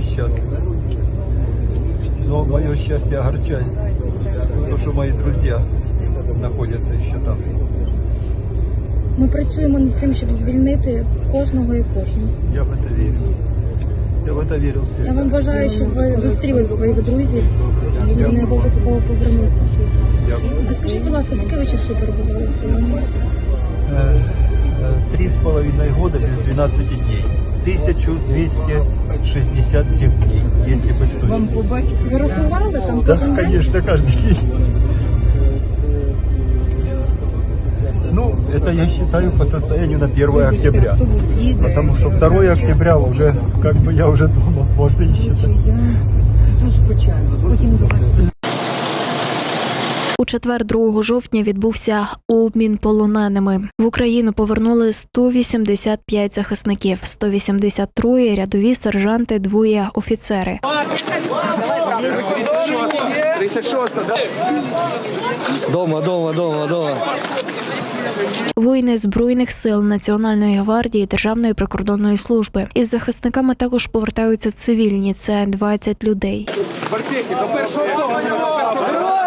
я счастлив. Но ну, мое счастье огорчает, то, что мои друзья знаходяться ще там. Ми працюємо над цим, щоб звільнити кожного і кожну. Я в це вірю. Я в це вірю всі. Я вам бажаю, щоб ви зустріли своїх друзів, і вони обов'язково повернуться. А скажіть, будь ласка, скільки ви часу перебували в? Е, е, три з половиною роки без 12 днів. 1267 дней, если быть точным. Ви рахували там Да, конечно, каждый день. Ну, это я считаю по состоянию на 1 октября. Потому что 2 октября уже, как бы я уже дома, можно и считать. У четвер 2 жовтня відбувся обмін полоненими. В Україну повернули 185 захисників, 183 рядові сержанти, двоє офіцери. 36 да? Дома, дома, дома, дома. Воїни збройних сил Національної гвардії Державної прикордонної служби. Із захисниками також повертаються цивільні. Це 20 людей. Повернення.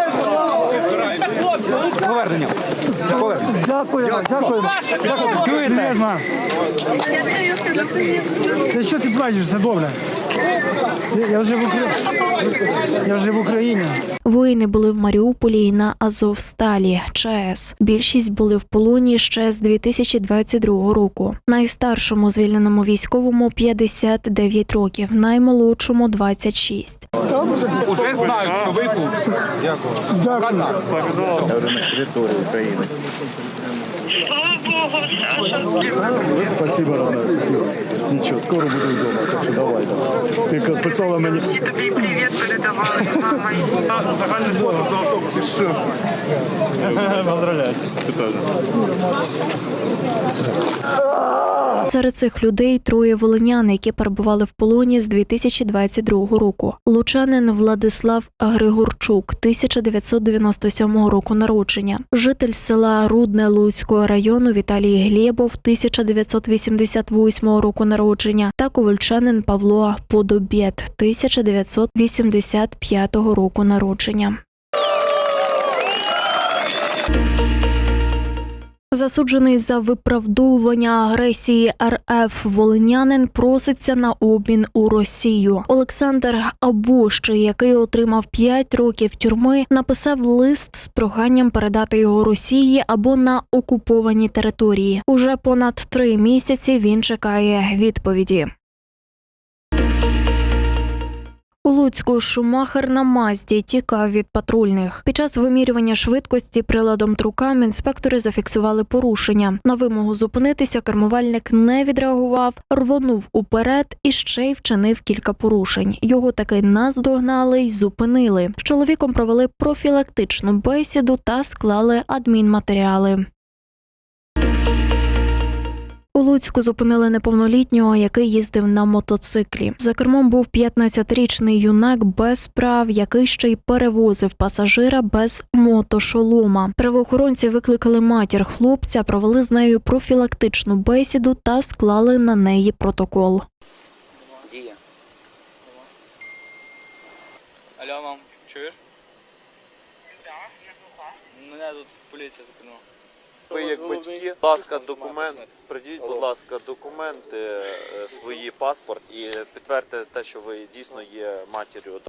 Повернення. Дякую, дякую. Чуєте? Ти що ти плачеш, добре? Я- вже в Україні. Я вже в Україні. Воїни були в Маріуполі і на Азовсталі, ЧАЕС. Більшість були в полоні ще з 2022 року. Найстаршому звільненому військовому 59 років, наймолодшому 26. Уже знають, що ви тут. Дякую. Спасибо, родная, спасибо. Ничего, скоро буду дома, так что давай. давай. Ты як писала мені. Тобі привіт передавали з мамою. Загальний фото на автобусі, що? Поздравляю. Серед цих людей троє волинян, які перебували в полоні з 2022 року. Лучанин Владислав Григорчук, 1997 року народження, житель села Рудне Луцького району Віталій Глєбов, 1988 року народження, та ковальчанин Павло Подобєт, 1985 року народження. Засуджений за виправдовування агресії РФ волинянин проситься на обмін у Росію. Олександр Абощий, який отримав 5 років тюрми, написав лист з проханням передати його Росії або на окуповані території. Уже понад три місяці він чекає відповіді. У Луцьку Шумахер на Мазді тікав від патрульних. Під час вимірювання швидкості приладом трукам інспектори зафіксували порушення. На вимогу зупинитися кермувальник не відреагував, рвонув уперед і ще й вчинив кілька порушень. Його таки наздогнали й зупинили. З чоловіком провели профілактичну бесіду та склали адмінматеріали. У Луцьку зупинили неповнолітнього, який їздив на мотоциклі. За кермом був 15-річний юнак без прав, який ще й перевозив пасажира без мотошолома. Правоохоронці викликали матір хлопця, провели з нею профілактичну бесіду та склали на неї протокол. Дія. Алло, мам, чуєш? Мене тут поліція зупинила. Ви як батьки, будь ласка, документ, придіть, будь ласка, документи, е, свої паспорт і підтвердьте те, що ви дійсно є матір'ю.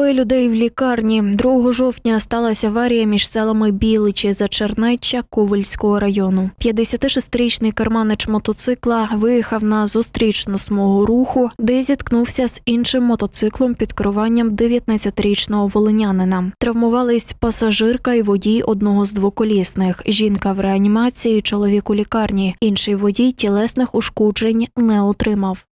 Двоє людей в лікарні. 2 жовтня сталася аварія між селами Біличі Зачернеччя Ковельського району. 56-річний керманич мотоцикла виїхав на зустрічну смугу руху, де зіткнувся з іншим мотоциклом під керуванням 19-річного волинянина. Травмувались пасажирка і водій одного з двоколісних. Жінка в реанімації, чоловік у лікарні. Інший водій тілесних ушкоджень не отримав.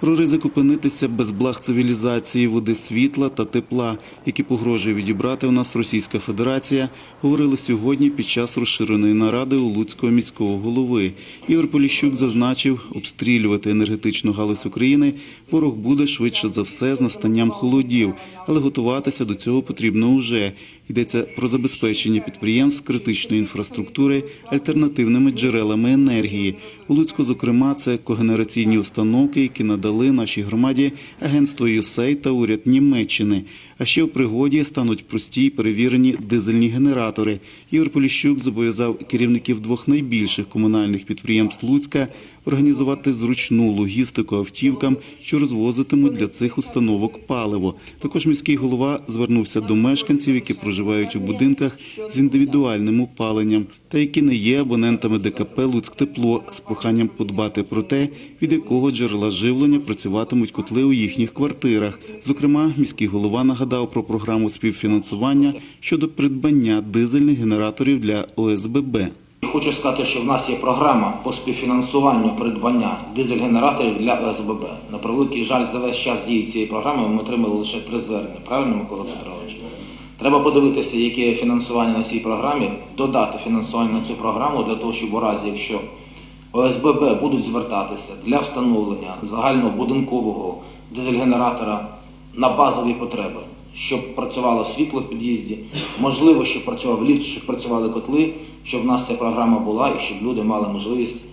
Про ризик опинитися без благ цивілізації, води, світла та тепла, які погрожує відібрати у нас Російська Федерація, говорили сьогодні під час розширеної наради у Луцького міського голови. Ігор Поліщук зазначив, обстрілювати енергетичну галузь України ворог буде швидше за все з настанням холодів, але готуватися до цього потрібно уже. Йдеться про забезпечення підприємств критичної інфраструктури альтернативними джерелами енергії. У Луцьку, зокрема, це когенераційні установки, які надали передали нашій громаді агентство USAID та уряд Німеччини. А ще в пригоді стануть прості й перевірені дизельні генератори. Ігор Поліщук зобов'язав керівників двох найбільших комунальних підприємств Луцька організувати зручну логістику автівкам, що розвозитимуть для цих установок паливо. Також міський голова звернувся до мешканців, які проживають у будинках з індивідуальним опаленням та які не є абонентами ДКП «Луцьктепло» з проханням подбати про те, від якого джерела живлення працюватимуть котли у їхніх квартирах. Зокрема, міський голова нагадав про програму співфінансування щодо придбання дизельних генераторів для ОСББ. Хочу сказати, що в нас є програма по співфінансуванню придбання дизель-генераторів для ОСББ. На превеликий жаль, за весь час дії цієї програми ми отримали лише три звернення. Правильно, Микола Петрович? Треба подивитися, яке фінансування на цій програмі, додати фінансування на цю програму для того, щоб у разі, якщо ОСББ будуть звертатися для встановлення загальнобудинкового дизель-генератора на базові потреби, щоб працювало світло в під'їзді, можливо, щоб працював ліфт, щоб працювали котли, щоб в нас ця програма була і щоб люди мали можливість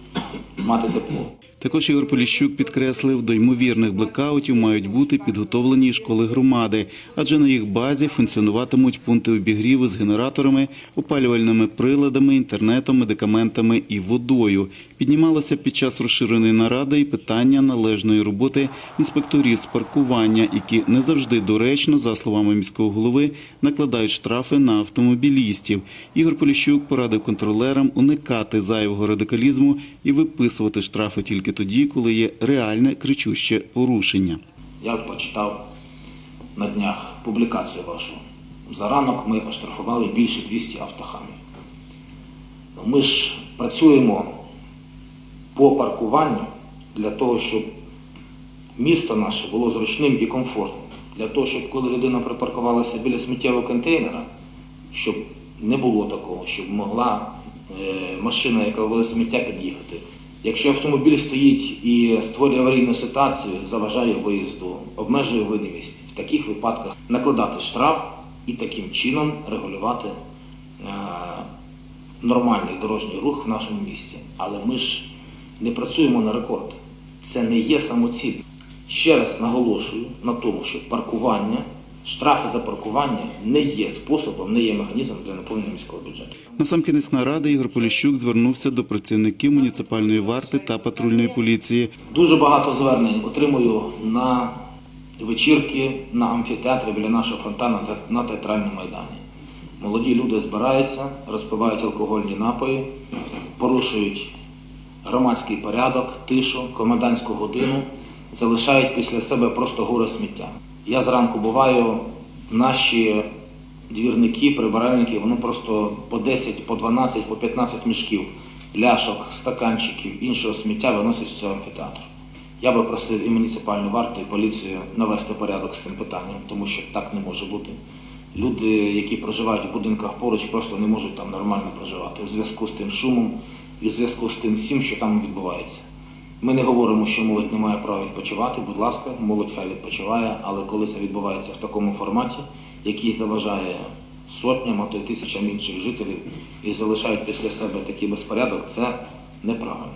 мати тепло. Також Ігор Поліщук підкреслив, до ймовірних блекаутів мають бути підготовлені школи громади, адже на їх базі функціонуватимуть пункти обігріву з генераторами, опалювальними приладами, інтернетом, медикаментами і водою. Піднімалося під час розширеної наради і питання належної роботи інспекторів з паркування, які не завжди доречно, за словами міського голови, накладають штрафи на автомобілістів. Ігор Поліщук порадив контролерам уникати зайвого радикалізму і виписувати штрафи тільки тоді, коли є реальне кричуще порушення. Я от прочитав на днях публікацію вашу. За ранок ми оштрафували більше 200 автохамів. Ми ж працюємо по паркуванню для того, щоб місто наше було зручним і комфортним. Для того, щоб коли людина припаркувалася біля сміттєвого контейнера, щоб не було такого, щоб могла е, машина, яка вивела сміття, під'їхати. Якщо автомобіль стоїть і створює аварійну ситуацію, заважає виїзду, обмежує видимість, в таких випадках накладати штраф і таким чином регулювати е, нормальний дорожній рух в нашому місті. Але ми ж не працюємо на рекорд. Це не є самоціль. Ще раз наголошую на тому, що паркування, штрафи за паркування не є способом, не є механізмом для наповнення міського бюджету. Насамкінець наради Ігор Поліщук звернувся до працівників муніципальної варти та патрульної поліції. Дуже багато звернень отримую на вечірки, на амфітеатрі біля нашого фонтану на театральному майдані. Молоді люди збираються, розпивають алкогольні напої, порушують громадський порядок, тишу, комендантську годину, залишають після себе просто гори сміття. Я зранку буваю, наші двірники, прибиральники, вони просто по 10, по 12, по 15 мішків, пляшок, стаканчиків, іншого сміття виносять з цього амфітеатру. Я би просив і муніципальну варту, і поліцію навести порядок з цим питанням, тому що так не може бути. Люди, які проживають в будинках поруч, просто не можуть там нормально проживати у зв'язку з тим шумом і в зв'язку з тим всім, що там відбувається. Ми не говоримо, що молодь не має права відпочивати, будь ласка, молодь хай відпочиває, але коли це відбувається в такому форматі, який заважає сотням, а то й тисячам інших жителів і залишають після себе такий безпорядок, це неправильно.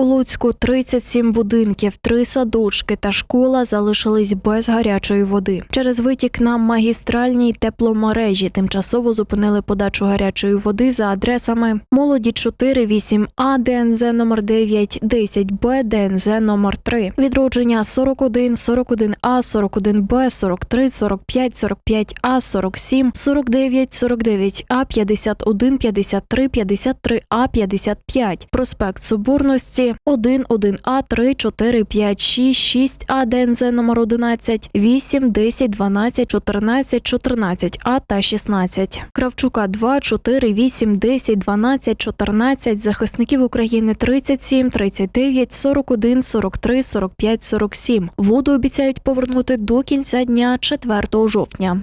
У Луцьку 37 будинків, три садочки та школа залишились без гарячої води. Через витік на магістральній тепломережі тимчасово зупинили подачу гарячої води за адресами Молоді 4, 8А, ДНЗ номер 9, 10Б, ДНЗ номер 3. Відродження 41, 41А, 41Б, 43, 45, 45А, 47, 49, 49А, 51, 53, 53А, 55. Проспект Соборності 1, 1А, 3, 4, 5, 6, 6А, ДНЗ номер 11, 8, 10, 12, 14, 14А та 16. Кравчука 2, 4, 8, 10, 12, 14, захисників України 37, 39, 41, 43, 45, 47. Воду обіцяють повернути до кінця дня 4 жовтня.